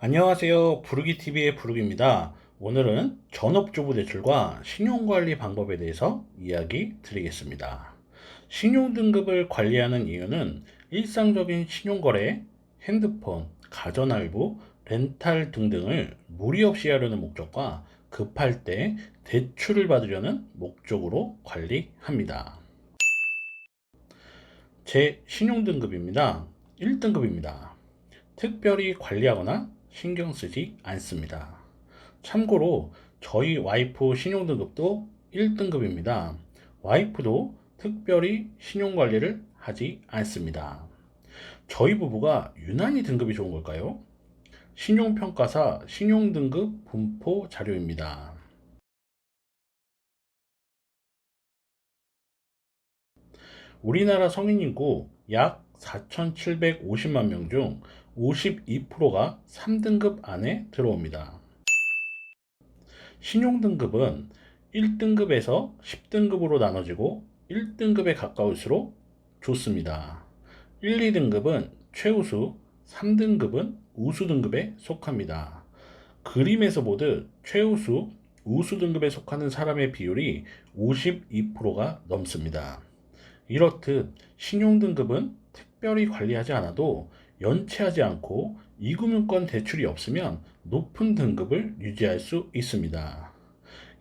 안녕하세요. 부르기TV의 부르기입니다. 오늘은 전업주부 대출과 신용관리 방법에 대해서 이야기 드리겠습니다. 신용등급을 관리하는 이유는 일상적인 신용거래, 핸드폰, 가전할부, 렌탈 등등을 무리 없이 하려는 목적과 급할 때 대출을 받으려는 목적으로 관리합니다. 제 신용등급입니다. 1등급입니다. 특별히 관리하거나 신경 쓰지 않습니다. 참고로 저희 와이프 신용등급도 1등급입니다. 와이프도 특별히 신용관리를 하지 않습니다. 저희 부부가 유난히 등급이 좋은 걸까요? 신용평가사 신용등급 분포 자료입니다. 우리나라 성인 인구 약 4,750만 명 중 52%가 3등급 안에 들어옵니다. 신용등급은 1등급에서 10등급으로 나눠지고 1등급에 가까울수록 좋습니다. 1, 2등급은 최우수, 3등급은 우수 등급에 속합니다. 그림에서 보듯 최우수, 우수 등급에 속하는 사람의 비율이 52%가 넘습니다. 이렇듯 신용등급은 특별히 관리하지 않아도 연체하지 않고 이금융권 대출이 없으면 높은 등급을 유지할 수 있습니다.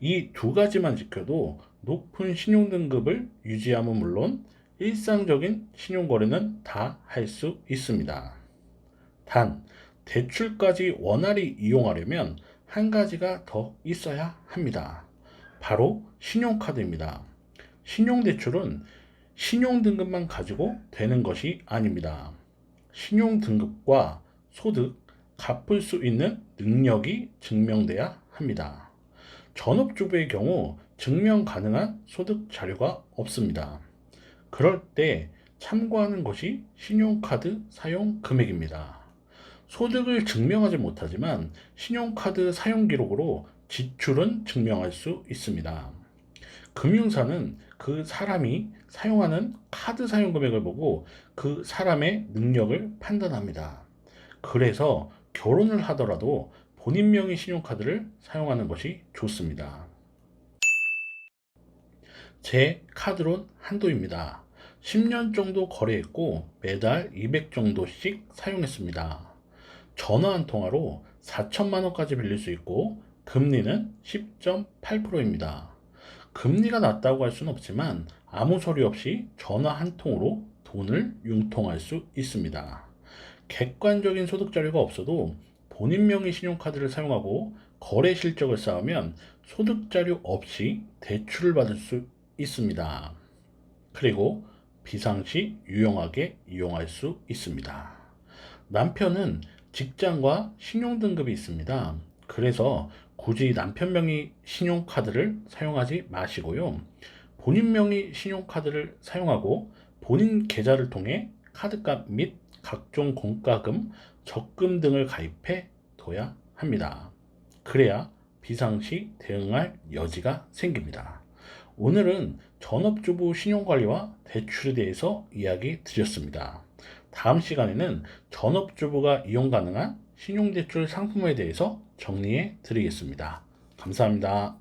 이 두 가지만 지켜도 높은 신용 등급을 유지함은 물론 일상적인 신용 거래는 다 할 수 있습니다. 단, 대출까지 원활히 이용하려면 한 가지가 더 있어야 합니다. 바로 신용카드입니다. 신용대출은 신용등급만 가지고 되는 것이 아닙니다. 신용 등급과 소득, 갚을 수 있는 능력이 증명돼야 합니다. 전업주부의 경우 증명 가능한 소득 자료가 없습니다. 그럴 때 참고하는 것이 신용카드 사용 금액입니다. 소득을 증명하지 못하지만 신용카드 사용 기록으로 지출은 증명할 수 있습니다. 금융사는 그 사람이 사용하는 카드 사용 금액을 보고 그 사람의 능력을 판단합니다. 그래서 결혼을 하더라도 본인 명의 신용카드를 사용하는 것이 좋습니다. 제 카드론 한도입니다. 10년 정도 거래했고 매달 200 정도씩 사용했습니다. 전화 한 통화로 4천만 원까지 빌릴 수 있고 금리는 10.8%입니다. 금리가 낮다고 할 수는 없지만 아무 소리 없이 전화 한 통으로 돈을 융통할 수 있습니다. 객관적인 소득 자료가 없어도 본인 명의 신용카드를 사용하고 거래 실적을 쌓으면 소득 자료 없이 대출을 받을 수 있습니다. 그리고 비상시 유용하게 이용할 수 있습니다. 남편은 직장과 신용등급이 있습니다. 그래서 굳이 남편 명의 신용카드를 사용하지 마시고요. 본인 명의 신용카드를 사용하고 본인 계좌를 통해 카드값 및 각종 공과금, 적금 등을 가입해 둬야 합니다. 그래야 비상시 대응할 여지가 생깁니다. 오늘은 전업주부 신용관리와 대출에 대해서 이야기 드렸습니다. 다음 시간에는 전업주부가 이용 가능한 신용대출 상품에 대해서 정리해 드리겠습니다. 감사합니다.